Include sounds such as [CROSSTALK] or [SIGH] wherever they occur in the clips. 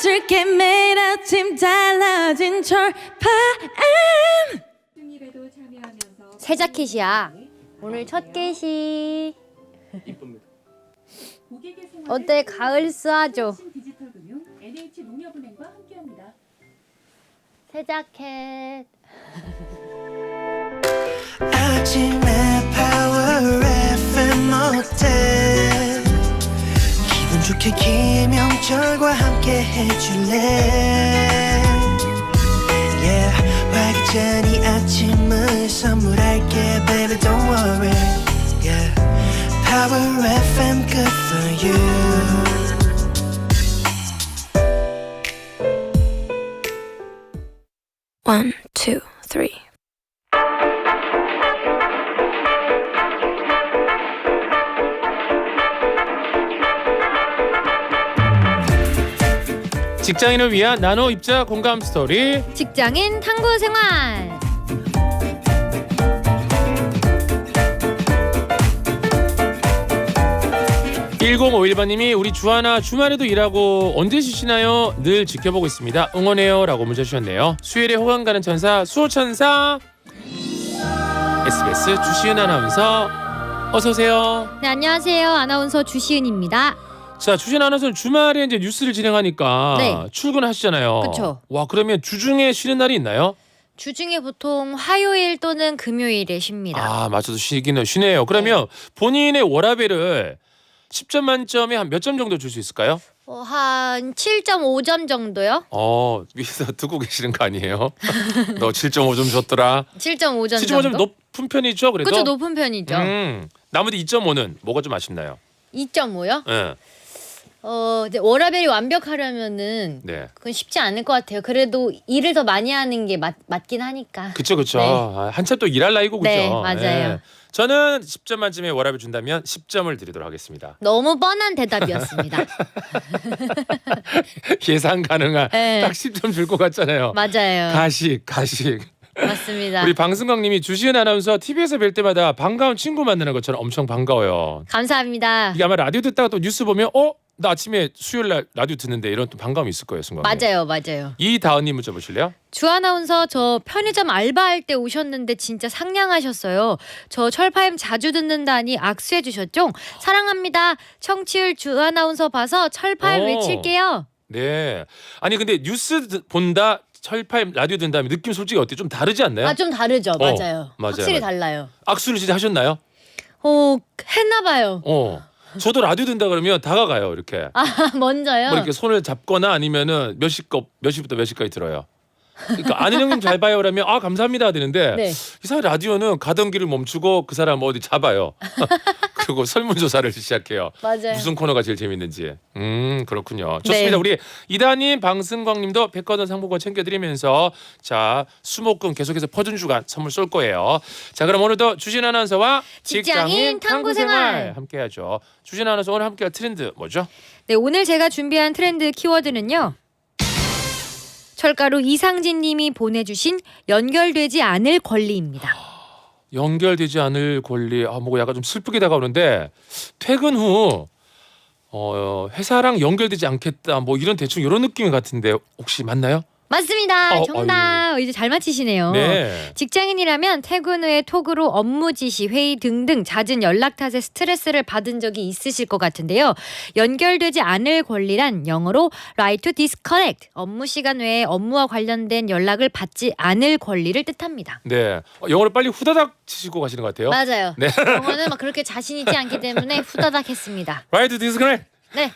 안아줄게 매일 아침 달라진 철파엠 새 자켓이야. 오늘 첫. 이쁩니다. 생활을 어때? 가을 수하죠. 신 디지털 금융 NH 농협은행과 함께합니다. 새 자켓. 아침에 파워 FM 어때 좋게 김영철과 함께 해줄래 Yeah 활기찬 이 아침을 선물할게 baby don't worry Yeah Power FM good for you One, two, three 직장인을 위한 나노 입자 공감 스토리. 직장인 탐구 생활. (1051번님이) 우리 주하나 주말에도 일하고 언제 쉬시나요 늘 지켜보고 있습니다 응원해요라고 문자 주셨네요 수요일에 호강 가는 천사 수호천사 SBS 주시은 아나운서 어서 오세요 네, 안녕하세요. 아나운서 주시은입니다. 자 주시은 아나운서는 주말에 이제 뉴스를 진행하니까 네. 출근하시잖아요 그쵸. 와 그러면 주중에 쉬는 날이 있나요 주중에 보통 화요일 또는 금요일에 쉽니다. 아 맞춰서 쉬기는 쉬네요 그러면 본인의 워라벨을 10점 만점에 한 몇 점 정도 줄 수 있을까요? 어, 한 7.5점 정도요? 어 위에서 [LAUGHS] 듣고 계시는 거 아니에요? 너 7.5점 줬더라. 7.5점 7.5점 정도? 높은 편이죠, 그래도. 그쵸 높은 편이죠. 음, 나머지 2.5는 뭐가 좀 아쉽나요? 2.5요? 예, 어, 이제 워라벨이 완벽하려면은 네, 그건 쉽지 않을 것 같아요. 그래도 일을 더 많이 하는 게 맞, 맞긴 하니까. 그쵸, 그쵸. 네. 아, 한참 또 일할 나이고 그죠. 네, 맞아요. 예. 저는 10점 만점에 워라벨 준다면 10점을 드리도록 하겠습니다. 너무 뻔한 대답이었습니다. [LAUGHS] 예상 가능한 네. 딱 10점 줄 것 같잖아요. 맞아요. 가식, 가식. 맞습니다. 우리 방승광님이 주시은 아나운서 TV에서 뵐 때마다 반가운 친구 만나는 것처럼 엄청 반가워요. 감사합니다. 이게 아마 라디오 듣다가 또 뉴스 보면 어? 나 아침에 수요일 날 라디오 듣는데 이런 또 반감이 있을 거예요, 순간. 맞아요, 맞아요. 이다은님 문자 보실래요? 주 아나운서 저 편의점 알바할 때 오셨는데 진짜 상냥하셨어요. 저 철파임 자주 듣는다니 악수해 주셨죠? 사랑합니다. 청취율 주 아나운서 봐서 철파임 오. 외칠게요. 네. 아니 근데 뉴스 듣- 본다, 철파임 라디오 듣는다면 느낌 솔직히 어때? 좀 다르지 않나요? 아 좀 다르죠, 어, 맞아요. 맞아요, 확실히 맞아요. 달라요. 악수를 진짜 하셨나요? 어 했나 봐요. 어. 저도 라디오 듣는다 그러면 다가가요 이렇게. [LAUGHS] 아 먼저요. 뭐 이렇게 손을 잡거나 아니면은 몇 시거 몇 시부터 몇 시까지 들어요. 그러니까 아는 형님 잘 봐요 그러면 아 감사합니다 되는데 네. 이사람 라디오는 가던 길을 멈추고 그 사람 어디 잡아요. 그리고 설문조사를 [LAUGHS] 시작해요. 맞아요. 무슨 코너가 제일 재밌는지. 음 그렇군요. 좋습니다. 네. 우리 이다님, 방승광님도 백화점 상품권 챙겨드리면서 자 수목금 계속해서 퍼준 주간 선물 쏠 거예요. 자 그럼 오늘도 주신 아나운서와 직장인 탐구 생활. 함께하죠. 주신 아나운서 오늘 함께할 트렌드 뭐죠? 네, 오늘 제가 준비한 트렌드 키워드는요. 철가루 이상진 님이 보내주신 연결되지 않을 권리입니다. 연결되지 않을 권리. 아 뭐가 약간 좀 슬프게 다가오는데 퇴근 후 어, 회사랑 연결되지 않겠다. 뭐 이런 대충 이런 느낌 같은데 혹시 맞나요? 맞습니다. 어, 정답. 이제 잘 맞히시네요. 네. 직장인이라면 퇴근 후에 톡으로 업무 지시, 회의 등등 잦은 연락 탓에 스트레스를 받은 적이 있으실 것 같은데요. 연결되지 않을 권리란 영어로 right to disconnect, 업무 시간 외에 업무와 관련된 연락을 받지 않을 권리를 뜻합니다. 네. 어, 영어를 빨리 후다닥 치시고 가시는 것 같아요. 맞아요. 네. 영어는 막 그렇게 자신 있지 않기 때문에 후다닥 했습니다. [LAUGHS] Right to disconnect. 네.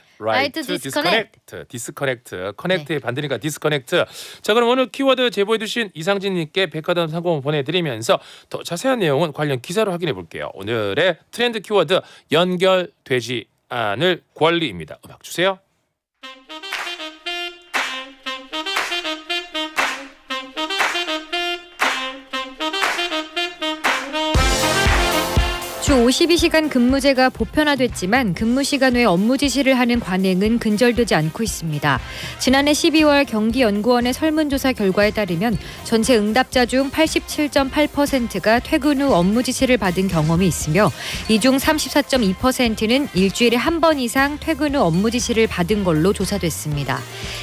Disconnect. disconnect. disconnect. connect의 반대니까 disconnect. 자 그럼 오늘 키워드 제보해 주신 이상진 님께 백화점 상품 보내 드리면서 더 자세한 내용은 관련 기사로 확인해 볼게요. 오늘의 트렌드 키워드 연결되지 않을 권리입니다. 음악 주세요. 주 52시간 근무제가 보편화됐지만 근무 시간 외 업무 지시를 하는 관행은 근절되지 않고 있습니다. 지난해 12월 경기연구원의 설문조사 결과에 따르면 전체 응답자 중 87.8%가 퇴근 후 업무 지시를 받은 경험이 있으며 이 중 34.2%는 일주일에 한 번 이상 퇴근 후 업무 지시를 받은 걸로 조사됐습니다.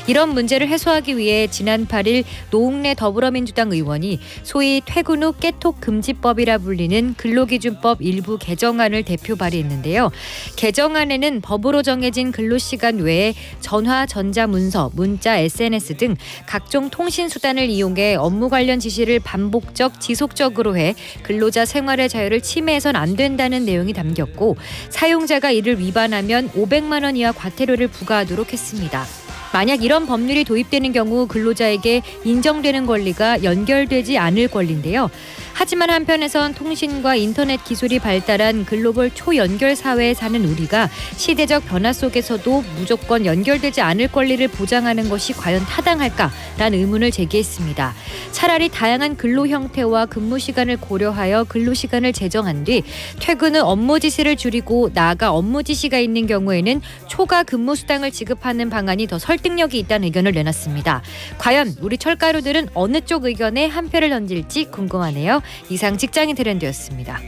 이런 문제를 해소하기 위해 지난 8일 노웅래 더불어민주당 의원이 소위 퇴근 후 깨톡 금지법이라 불리는 근로기준법 일부 개정안을 대표 발의했는데요. 개정안에는 법으로 정해진 근로시간 외에 전화, 전자, 문서, 문자, SNS 등 각종 통신 수단을 이용해 업무 관련 지시를 반복적, 지속적으로 해 근로자 생활의 자유를 침해해선 안 된다는 내용이 담겼고 사용자가 이를 위반하면 500만 원 이하 과태료를 부과하도록 했습니다. 만약 이런 법률이 도입되는 경우 근로자에게 인정되는 권리가 연결되지 않을 권리인데요. 하지만 한편에선 통신과 인터넷 기술이 발달한 글로벌 초연결 사회에 사는 우리가 시대적 변화 속에서도 무조건 연결되지 않을 권리를 보장하는 것이 과연 타당할까라는 의문을 제기했습니다. 차라리 다양한 근로 형태와 근무 시간을 고려하여 근로 시간을 제정한 뒤 퇴근 후 업무 지시를 줄이고 나아가 업무 지시가 있는 경우에는 초과 근무 수당을 지급하는 방안이 더 설득력이 있다는 의견을 내놨습니다. 과연 우리 철가루들은 어느 쪽 의견에 한 표를 던질지 궁금하네요. 이상 직장인 트렌드였습니다.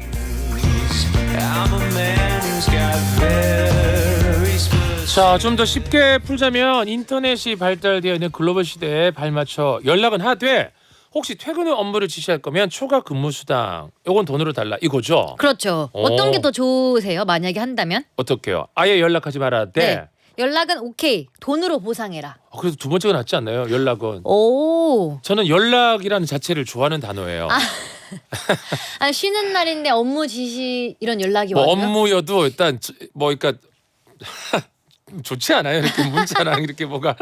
I'm a man who's got very specific 자, 좀 더 쉽게 풀자면 인터넷이 발달되어 있는 글로벌 시대에 발맞춰 연락은 하되 혹시 퇴근 후 업무를 지시할 거면 초과 근무 수당 요건 돈으로 달라 이거죠. 그렇죠. 오. 어떤 게 더 좋으세요? 만약에 한다면? 어떻게요? 아예 연락하지 말아야 돼. 네. 연락은 오케이. 돈으로 보상해라. 어, 그래도 두 번째가 낫지 않나요? 연락은. 오. 저는 연락이라는 자체를 좋아하는 단어예요. 아 [LAUGHS] 쉬는 날인데 업무 지시 이런 연락이 뭐 와요? 업무여도 일단 저- 뭐 그러니까 [LAUGHS] 좋지 않아요? 이렇게 문자랑 이렇게 뭐가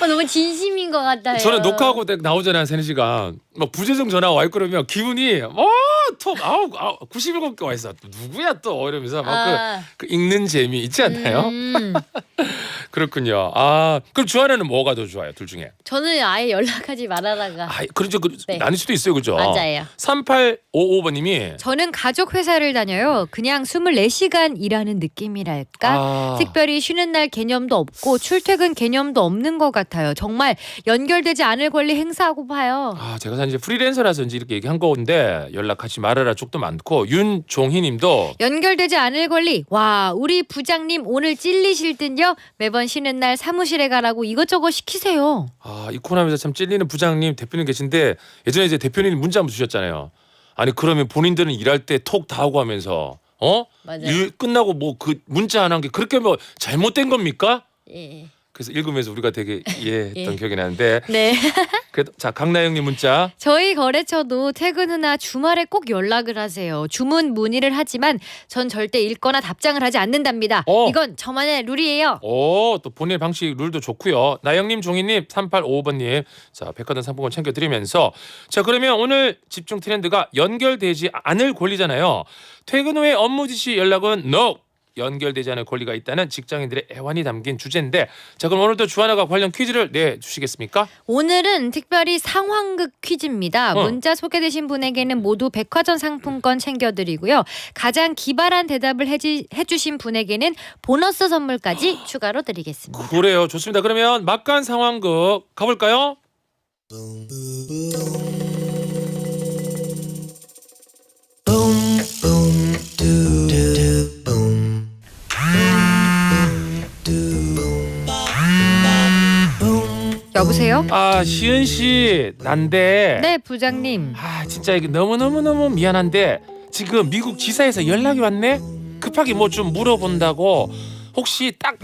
어, 너무 진심인 것 같아요. 저는 녹화하고 딱 나오잖아요 세네 시간 막 부재중 전화 와 있고 그러면 기분이 어톡 아우 아우 97개 와 있어 누구야 또 이러면서 막 아, 그, 그 읽는 재미 있지 않나요? 음, [LAUGHS] 그렇군요. 아 그럼 주하나는 뭐가 더 좋아요 둘 중에? 저는 아예 연락하지 말아라가 아 그렇죠 그, 네. 나뉠 수도 있어요 그죠? 맞아요. 3855번 님이 저는 가족 회사를 다녀요. 그냥 24시간 일하는 느낌이랄까? 아, 특별히 쉬는 날 개념도 없고 출퇴근 개념도 없는 것 같아요. 정말 연결되지 않을 권리 행사하고 봐요. 아 제가 사실 이제 프리랜서라서 이제 이렇게 얘기한 건데 연락하지 말아라 쪽도 많고 윤종희 님도 연결되지 않을 권리. 와, 우리 부장님 오늘 찔리실 듯요. 매번 쉬는 날 사무실에 가라고 이것저것 시키세요. 아, 이 코너에서 참 찔리는 부장님 대표님 계신데 예전에 이제 대표님 문자 한번 주셨잖아요. 아니 그러면 본인들은 일할 때 톡 다 하고 하면서 어? 맞아요. 일 끝나고 뭐 그 문자 안 한 게 그렇게 뭐 잘못된 겁니까? 예. 그래서 읽으면서 우리가 되게 [LAUGHS] 이해했던 예. 기억이 나는데 네. [LAUGHS] 그래도 자 강나영님 문자 저희 거래처도 퇴근 후나 주말에 꼭 연락을 하세요. 주문 문의를 하지만 전 절대 읽거나 답장을 하지 않는답니다. 어. 이건 저만의 룰이에요. 오또 보낼 방식 룰도 좋고요. 나영님 종희님 3855번님 자 백화점 상품권 챙겨드리면서 자 그러면 오늘 집중 트렌드가 연결되지 않을 권리잖아요. 퇴근 후에 업무 지시 연락은 NO 연결되지 않을 권리가 있다는 직장인들의 애환이 담긴 주제인데 자 그럼 오늘도 주하나가 관련 퀴즈를 내 주시겠습니까? 오늘은 특별히 상황극 퀴즈입니다. 어. 문자 소개되신 분에게는 모두 백화점 상품권 챙겨드리고요. 가장 기발한 대답을 해지, 해주신 분에게는 보너스 선물까지 추가로 드리겠습니다. 그래요 좋습니다. 그러면 막간 상황극 가볼까요? boom boom do 여보세요? 아 시은 씨 난데 네, 부장님. 아 진짜 이게 너무 너무 너무 미안한데 지금 미국 지사에서 연락이 왔네 급하게 뭐 좀 물어본다고 혹시 딱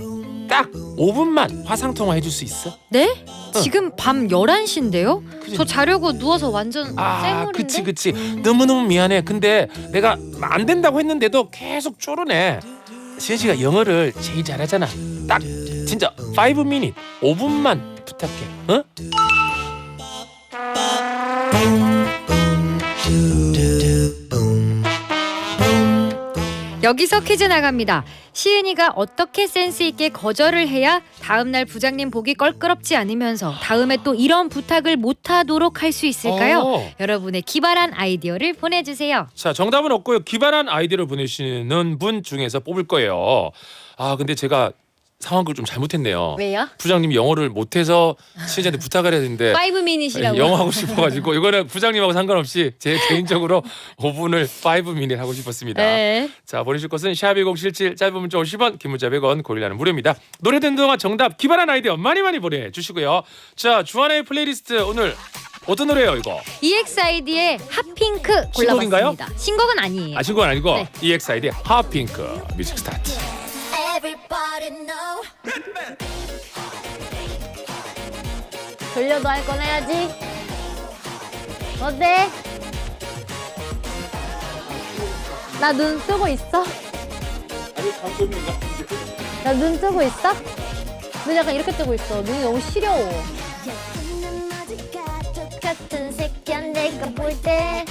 딱 5분만 화상 통화 해줄 수 있어? 네? 지금 밤 11시인데요? 그지? 저 자려고 누워서 완전 아 쌩얼인데? 그치 그치 너무 너무 미안해 근데 내가 안 된다고 했는데도 계속 쪼르네 시은 씨가 영어를 제일 잘하잖아 딱 진짜 5 minute 5분만 부탁해 어? 여기서 퀴즈 나갑니다. 시은이가 어떻게 센스 있게 거절을 해야 다음 날 부장님 보기 껄끄럽지 않으면서 다음에 또 이런 부탁을 못 하도록 할 수 있을까요? 어. 여러분의 기발한 아이디어를 보내 주세요. 자, 정답은 없고요. 기발한 아이디어를 보내시는 분 중에서 뽑을 거예요. 아, 근데 제가 상황을 좀 잘못했네요. 왜요? 부장님이 영어를 못해서 시은이한테 부탁을 해야 되는데 5 미닛이라고. 영어 하고 싶어가지고 이거는 부장님하고 상관없이 제 [LAUGHS] 개인적으로 5분을 5 미닛 하고 싶었습니다. 네. 자 보내실 것은 샵1077 짧은 문자 50원 긴 문자 100원 고릴라는 무료입니다. 노래 듣는 동안 정답 기발한 아이디어 많이 많이 보내주시고요. 자 주한의 플레이리스트 오늘 어떤 노래예요 이거? EXID의 핫핑크 신곡인가요? 골라봤습니다. 신곡은 아니에요. 아 신곡은 아니고 네. EXID의 핫핑크 뮤직 스타트. Everybody know 돌려도 할 건 해야지. 어때? 나 눈 뜨고 있어? 나눈 뜨고 있어? 눈 약간 이렇게 뜨고 있어. 눈이 너무 시려워. 똑같은 새끼야 내가 볼때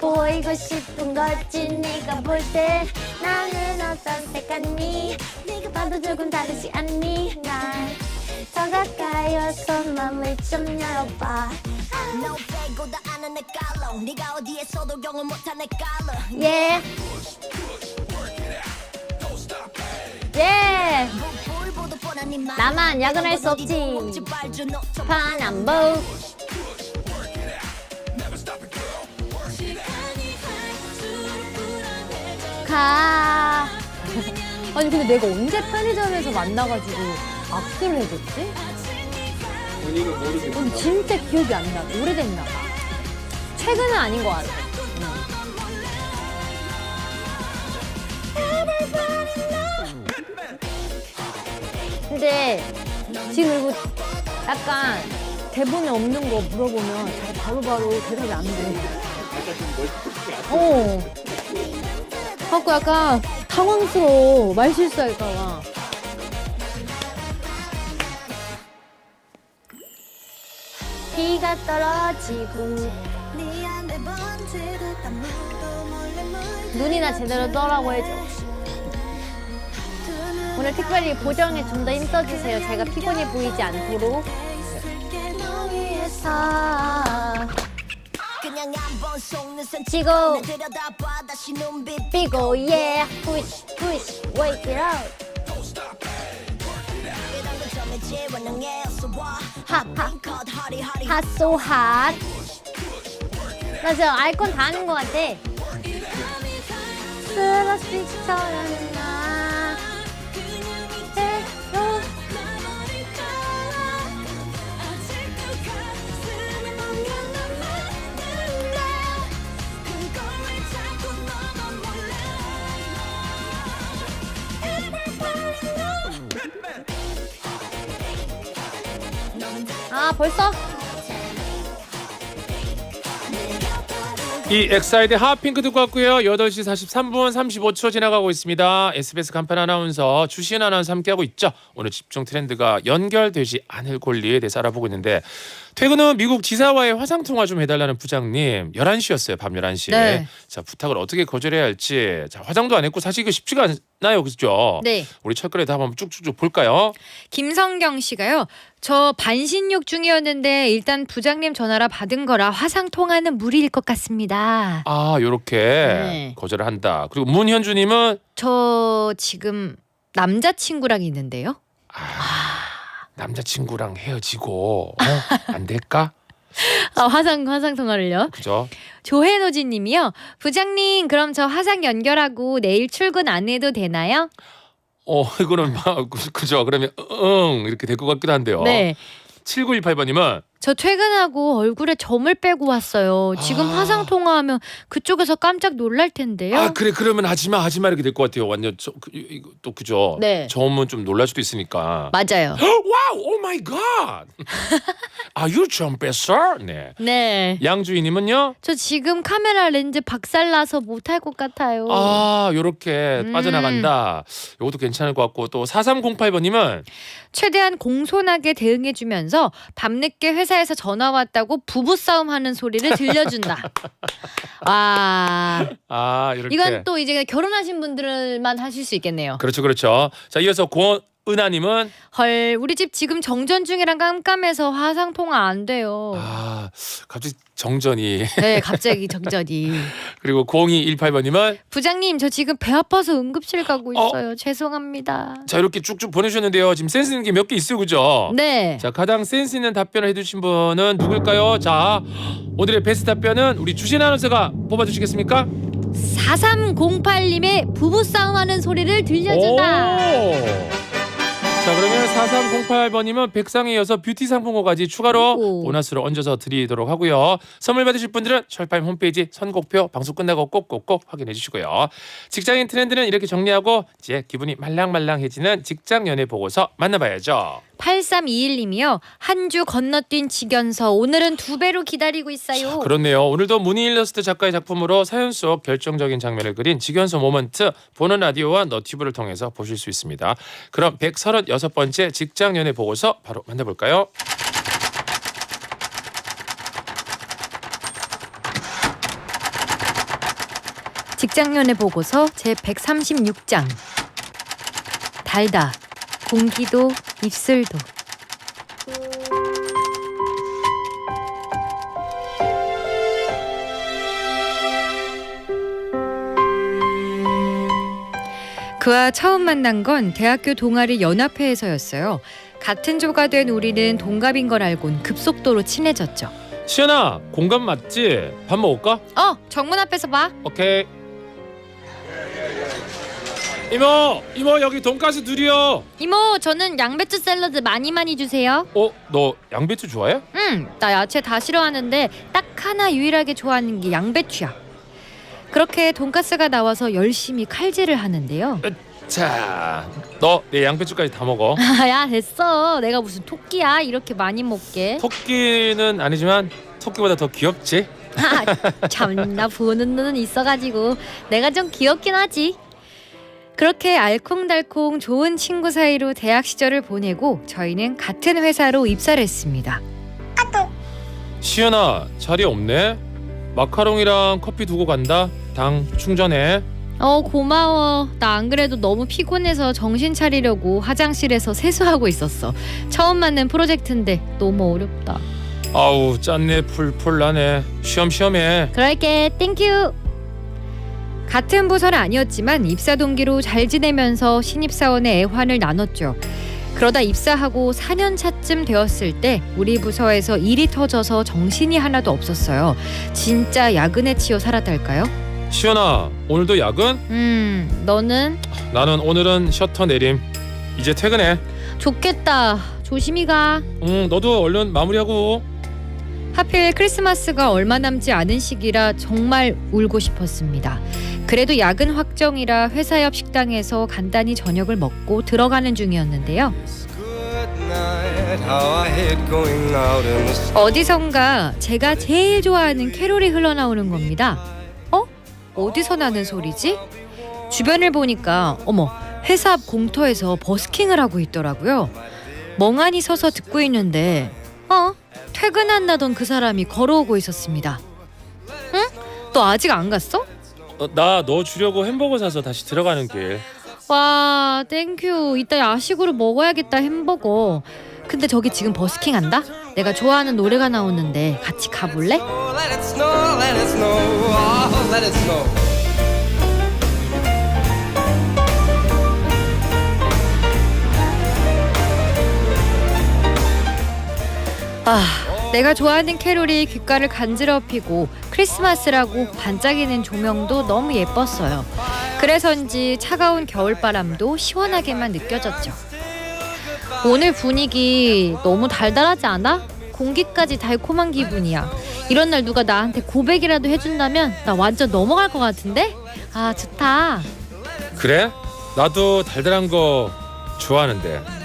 보이고 싶은 거지 네가 볼 때 나는 어떤 색 같니? 네가 봐도 조금 다르지 않니? 날더 가까이 와서 맘을 좀 열어봐. 너 빼고 다 아는 내 깔로 네가 어디에서도 경험 못한 내 깔로 예. 예. 네 말. 나만 야근할 수 없지. 먹지. 말 가. 아니 근데 내가 언제 편의점에서 만나가지고 악수를 해줬지? 어, 진짜 기억이 안 나. 오래됐나 봐. 최근은 아닌 것 같아. 근데 지금 이거 약간 대본에 없는 거 물어보면 잘 바로바로 대답이 안 돼. 어. 갖고 약간 당황스러워. 말 실수할까봐. 비가 떨어지고 눈이나 제대로 떠라고 해줘. 오늘 특별히 보정에 좀 더 힘써주세요. 제가 피곤해 보이지 않도록. 지고 삐고 yeah push push wake it up. 이런 건 정해지 원능해 어서 와. 핫핫 컷 허리 허리 hot so hot. 나 지금 알건 다 아는 것 같아. 스러스처럼 나 벌써? 이 엑사이드 핫핑크 듣고 왔고요. 8시 43분 35초 지나가고 있습니다. SBS 간판 아나운서 주시은 아나운서 함께하고 있죠. 오늘 집중 트렌드가 연결되지 않을 권리에 대해서 알아보고 있는데 퇴근 후 미국 지사와의 화상 통화 좀 해달라는 부장님 11시였어요. 밤 11시에. 네. 자 부탁을 어떻게 거절해야 할지 자 화장도 안 했고 사실 이거 쉽지가 않 나요. 그죠? 네. 우리 첫글에도 한번 쭉쭉쭉 볼까요? 김성경 씨가요. 저 반신욕 중이었는데 일단 부장님 전화라 받은 거라 화상 통화는 무리일 것 같습니다. 아 요렇게 네. 거절을 한다. 그리고 문현주님은 저 지금 남자친구랑 있는데요. 남자친구랑 헤어지고 어? 안 될까? [LAUGHS] 아, 화상 화상 통화를요. 그죠? 조혜노지 님이요. 부장님, 그럼 저 화상 연결하고 내일 출근 안 해도 되나요? 어 이거는 막 그- 그죠? 그러면 응 이렇게 될 것 같기도 한데요. 네. 7918번님은 저 퇴근하고 얼굴에 점을 빼고 왔어요. 지금 아. 화상 통화하면 그쪽에서 깜짝 놀랄 텐데요. 아 그래 그러면 하지마 하지마 이렇게 될 것 같아요. 완전 저, 그, 이거 또 그죠? 네. 점은 좀 놀랄 수도 있으니까. 맞아요. [GASPS] 와우 오 마이 갓. 아유 점 뺐어? 네. 네. 양주희님은요. 저 지금 카메라 렌즈 박살나서 못할 것 같아요. 아 요렇게 음. 빠져나간다. 이것도 괜찮을 것 같고 또 4308번님은 최대한 공손하게 대응해주면서 밤늦게 회사 회사에서 전화 왔다고 부부 싸움 하는 소리를 들려준다. 와, [LAUGHS] 아 이렇게. 이건 또 이제 결혼하신 분들만 하실 수 있겠네요. 그렇죠, 그렇죠. 자 이어서 고 은하님은 헐, 우리 집 지금 정전 중이랑 깜깜해서 화상 통화 안 돼요. 아 갑자기 정전이 네, 갑자기 정전이. [LAUGHS] 그리고 0218번님은 부장님, 저 지금 배 아파서 응급실 가고 어? 있어요. 죄송합니다. 자 이렇게 쭉쭉 보내주셨는데요. 지금 센스 있는 게 몇 개 있어요, 그죠? 네. 자 가장 센스 있는 답변을 해주신 분은 누굴까요? 자 오늘의 베스트 답변은 우리 주신 아나운서가 뽑아주시겠습니까? 4308님의 부부싸움 하는 소리를 들려준다. 오. 자 그러면 4308번님은 백상에 이어서 뷰티 상품권까지 추가로 오. 보너스로 얹어서 드리도록 하고요. 선물 받으실 분들은 철파임 홈페이지 선곡표 방송 끝나고 꼭꼭꼭 확인해 주시고요. 직장인 트렌드는 이렇게 정리하고 이제 기분이 말랑말랑해지는 직장 연애 보고서 만나봐야죠. 8321님이요. 한 주 건너뛴 직연서 오늘은 두 배로 기다리고 있어요. 그렇네요. 오늘도 무늬 일러스트 작가의 작품으로 사연 속 결정적인 장면을 그린 직연서 모먼트 보는 라디오와 너튜브를 통해서 보실 수 있습니다. 그럼 136번째 직장 연애 보고서 바로 만나볼까요? 직장 연애 보고서 제 136장. 달다. 공기도 입술도. 그와 처음 만난 건 대학교 동아리 연합회에서였어요. 같은 조가 된 우리는 동갑인 걸 알곤 급속도로 친해졌죠. 시연아 공감 맞지? 밥 먹을까? 어, 정문 앞에서 봐. 오케이. 이모 이모 여기 돈가스 둘이요. 이모, 저는 양배추 샐러드 많이 많이 주세요. 어 너 양배추 좋아해? 응, 나 야채 다 싫어하는데 딱 하나 유일하게 좋아하는 게 양배추야. 그렇게 돈가스가 나와서 열심히 칼질을 하는데요. 자, 너 내 양배추까지 다 먹어. 아, [LAUGHS] 야, 됐어. 내가 무슨 토끼야? 이렇게 많이 먹게. 토끼는 아니지만 토끼보다 더 귀엽지? 아, [LAUGHS] 참나 보는 눈은 있어가지고 내가 좀 귀엽긴 하지. 그렇게 알콩달콩 좋은 친구 사이로 대학 시절을 보내고 저희는 같은 회사로 입사를 했습니다. 시연아 자리 없네. 마카롱이랑 커피 두고 간다. 당 충전해. 어 고마워. 나 안 그래도 너무 피곤해서 정신 차리려고 화장실에서 세수하고 있었어. 처음 맞는 프로젝트인데 너무 어렵다. 아우 짠내 풀풀 나네. 쉬엄쉬엄해. 그럴게. 땡큐. 같은 부서는 아니었지만 입사 동기로 잘 지내면서 신입사원의 애환을 나눴죠. 그러다 입사하고 4년 차쯤 되었을 때 우리 부서에서 일이 터져서 정신이 하나도 없었어요. 진짜 야근에 치여 살았달까요? 시연아 오늘도 야근? 음, 너는 나는 오늘은 셔터 내림. 이제 퇴근해. 좋겠다. 조심히 가. 응 너도 얼른 마무리하고. 하필 크리스마스가 얼마 남지 않은 시기라 정말 울고 싶었습니다. 그래도 야근 확정이라 회사 옆 식당에서 간단히 저녁을 먹고 들어가는 중이었는데요. 어디선가 제가 제일 좋아하는 캐롤이 흘러나오는 겁니다. 어? 어디서 나는 소리지? 주변을 보니까 어머 회사 앞 공터에서 버스킹을 하고 있더라고요. 멍하니 서서 듣고 있는데 어? 퇴근한다던 그 사람이 걸어오고 있었습니다. 응? 너 아직 안 갔어? 어, 나너 주려고 햄버거 사서 다시 들어가는 길. 와 땡큐 이따 야식으로 먹어야겠다 햄버거 근데 저기 지금 버스킹 한다? 내가 좋아하는 노래가 나오는데 같이 가볼래? 아 내가 좋아하는 캐롤이 귓가를 간지럽히고 크리스마스라고 반짝이는 조명도 너무 예뻤어요 그래서인지 차가운 겨울바람도 시원하게만 느껴졌죠 오늘 분위기 너무 달달하지 않아? 공기까지 달콤한 기분이야 이런 날 누가 나한테 고백이라도 해준다면 나 완전 넘어갈 것 같은데? 아 좋다 그래? 나도 달달한 거 좋아하는데.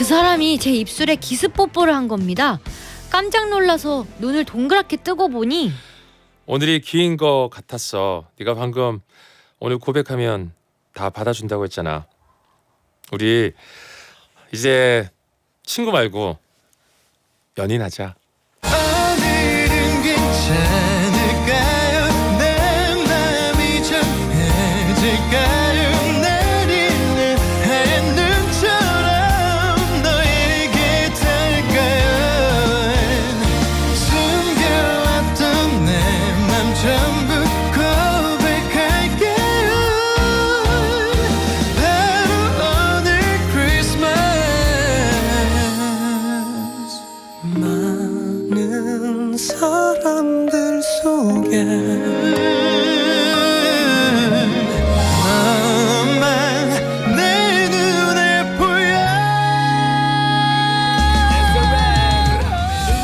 그 사람이 제 입술에 기습 뽀뽀를 한 겁니다. 깜짝 놀라서 눈을 동그랗게 뜨고 보니 오늘이 기인 거 같았어. 네가 방금 오늘 고백하면 다 받아준다고 했잖아. 우리 이제 친구 말고 연인하자.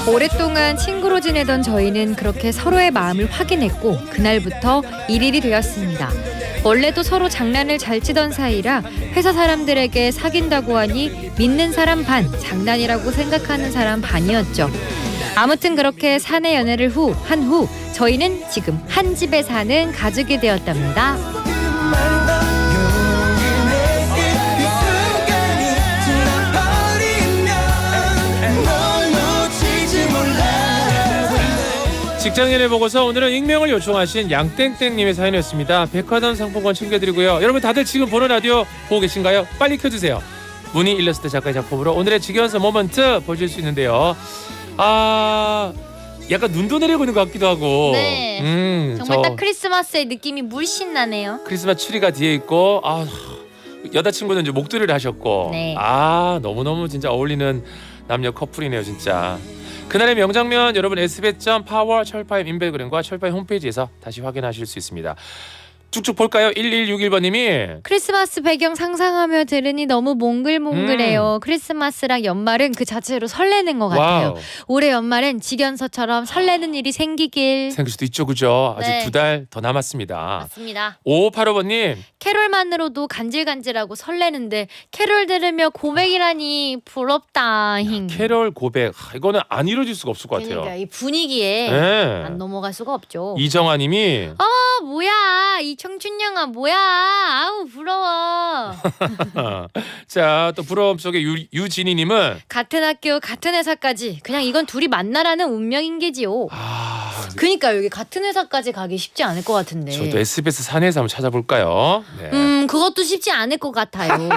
오랫동안 친구로 지내던 저희는 그렇게 서로의 마음을 확인했고 그날부터 일일이 되었습니다. 원래도 서로 장난을 잘 치던 사이라 회사 사람들에게 사귄다고 하니 믿는 사람 반, 장난이라고 생각하는 사람 반이었죠. 아무튼 그렇게 사내 연애를 후 한 후 저희는 지금 한 집에 사는 가족이 되었답니다. 직장 연애 보고서 오늘은 익명을 요청하신 양땡땡님의 사연이었습니다. 백화점 상품권 챙겨드리고요. 여러분 다들 지금 보는 라디오 보고 계신가요? 빨리 켜주세요. 문희 일러스트 작가의 작품으로 오늘의 직연서 모먼트 보실 수 있는데요. 아 약간 눈도 내리고 있는 것 같기도 하고. 네. 음, 정말 저 딱 크리스마스의 느낌이 물씬 나네요. 크리스마스 트리가 뒤에 있고 아 여자친구는 이제 목도리를 하셨고 네. 아 너무너무 진짜 어울리는 남녀 커플이네요 진짜 그날의 명장면 여러분 파워 철파임 인별그램과 철파임 홈페이지에서 다시 확인하실 수 있습니다 쭉쭉 볼까요 1161번님이 크리스마스 배경 상상하며 들으니 너무 몽글몽글해요. 크리스마스랑 연말은 그 자체로 설레는 것 같아요. 음. 와우 올해 연말엔 직연서처럼 설레는 일이 생기길. 생길 수도 있죠 그죠 아직 네. 두 달 더 남았습니다 맞습니다. 5585번님 캐롤만으로도 간질간질하고 설레는데 캐롤 들으며 고백이라니 부럽다. 힝. 캐롤 고백 하, 이거는 안 이루어질 수가 없을 것 그러니까 같아요 이 분위기에 네. 안 넘어갈 수가 없죠. 이정아님이 아 뭐야 이 청춘 영화 뭐야 아우 부러워. [LAUGHS] 자 또 부러움 속에 유, 유진희님은 같은 학교 같은 회사까지 그냥 이건 둘이 만나라는 운명인 게지요. 아 그니까 여기 같은 회사까지 가기 쉽지 않을 것 같은데. 저도 SBS 사내에서 한번 찾아볼까요? 네. 음 그것도 쉽지 않을 것 같아요.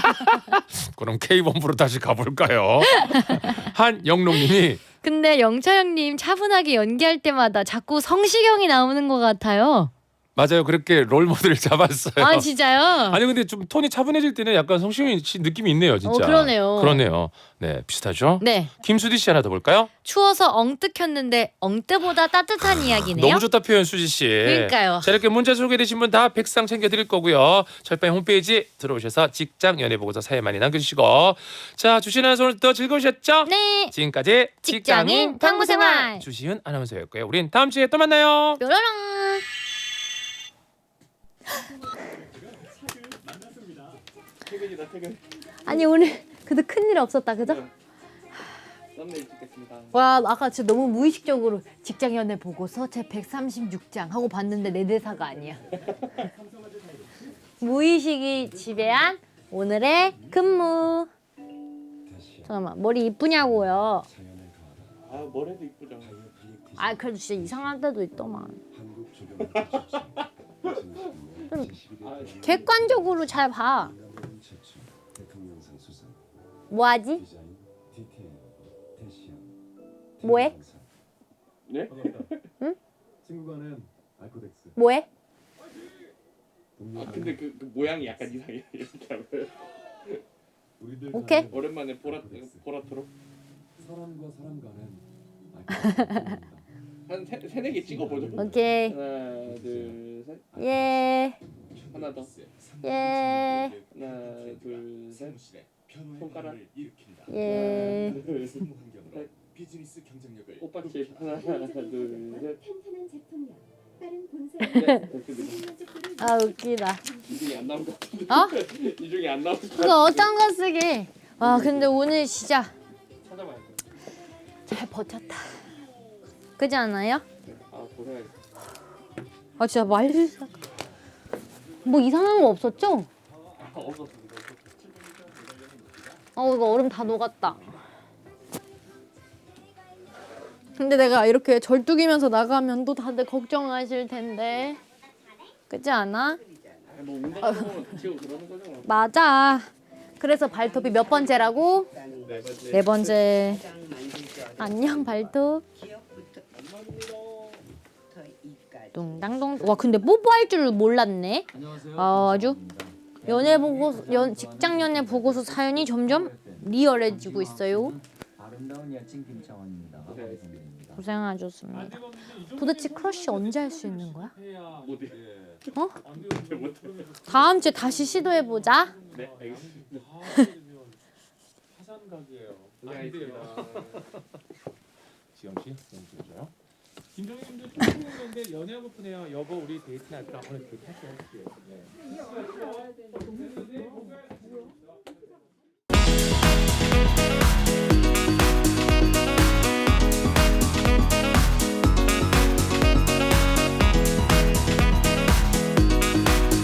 [LAUGHS] 그럼 K본부로 다시 가볼까요? [LAUGHS] 한영롱님이 근데 영차영님 차분하게 연기할 때마다 자꾸 성시경이 나오는 것 같아요. 맞아요. 그렇게 롤 모델을 [LAUGHS] 잡았어요. 아 진짜요? 아니 근데 좀 톤이 차분해질 때는 약간 성시경 씨 느낌이 있네요, 진짜. 어, 그러네요. 그러네요. 네, 비슷하죠? 네 김수디 씨 하나 더 볼까요? 추워서 엉뜨켰는데 엉뜨보다 따뜻한 이야기네요. 너무 좋다 표현 수지 씨. 그러니까요. 자 이렇게 문자 소개되신 분 다 백상 챙겨 드릴 거고요. 철파인 홈페이지 들어오셔서 직장 연애 보고서 사연 많이 남겨주시고 자 주신한 오늘 또 즐거우셨죠? 네 지금까지 직장인 탐구생활. 주시은 아나운서였고요. 우린 다음 주에 또 만나요. 뾰로롱. 아니 오늘 그래도 큰일 없었다 그죠? 와 아까 진짜 너무 무의식적으로 직장 연애 보고서 제 136장 하고 봤는데 내 대사가 아니야. [LAUGHS] 무의식이 지배한 오늘의 근무. 잠깐만 머리 이쁘냐고요? 아 머리도 이쁘죠. 아 그래도 진짜 이상한 때도 있더만. 좀 객관적으로 잘 봐. 뭐하지? 뭐해? 네? 뭐해? 아 근데 그, 그 모양이 약간 이상해 이렇게 하면 [LAUGHS] 오케이. 오랜만에 보라 보라트로 [LAUGHS] [LAUGHS] 한 세, 세네 개 찍어보죠. 오케이. 하나 둘 셋 예. 하나 더 예. 하나 둘 셋 손가락 예. 하나 둘셋 오빠 집 하나 둘셋 튼튼한 제품력, 빠른 본색, 네, 됐습니다. 아 웃기다. 이 중에 안 나온 것 같은데 어? [LAUGHS] 이 중에 안 나온 것 같은데 그거 어떤 거 쓰게? 와 근데 오늘 진짜 찾아봐야 돼. 잘 버텼다. 그지 않아요? 아 고생하셨어. 아 진짜 말뭐 이상한 거 없었죠? 아 없었어. 어 이거 얼음 다 녹았다. 근데 내가 이렇게 절뚝이면서 나가면 또 다들 걱정하실 텐데. 그렇지 않아? 뭐 그러는 거죠. 뭐. 맞아. 그래서 발톱이 몇 번째라고? 네 번째. 네 번째. 안녕 발톱. 둥당동. 와 근데 뽀뽀할 줄 몰랐네. 아, 아주 연애 보고서 연 직장 연애 보고서 사연이 점점 리얼해지고 있어요. 아름다운 여친 김창원입니다. 방송입니다. 고생하셨습니다. 도대체 크러쉬 언제 할 수 있는 거야? 어? 다음 주에 다시 시도해 보자. 네 알겠습니다. 화산 각이에요. 고생하셨습니다. 지영 씨, 지영 씨 줘요. 김정희님도 힘든 건데 연애하고 푸네요. 여보 우리 데이트 할까? 오늘 데이트 할게요. 네.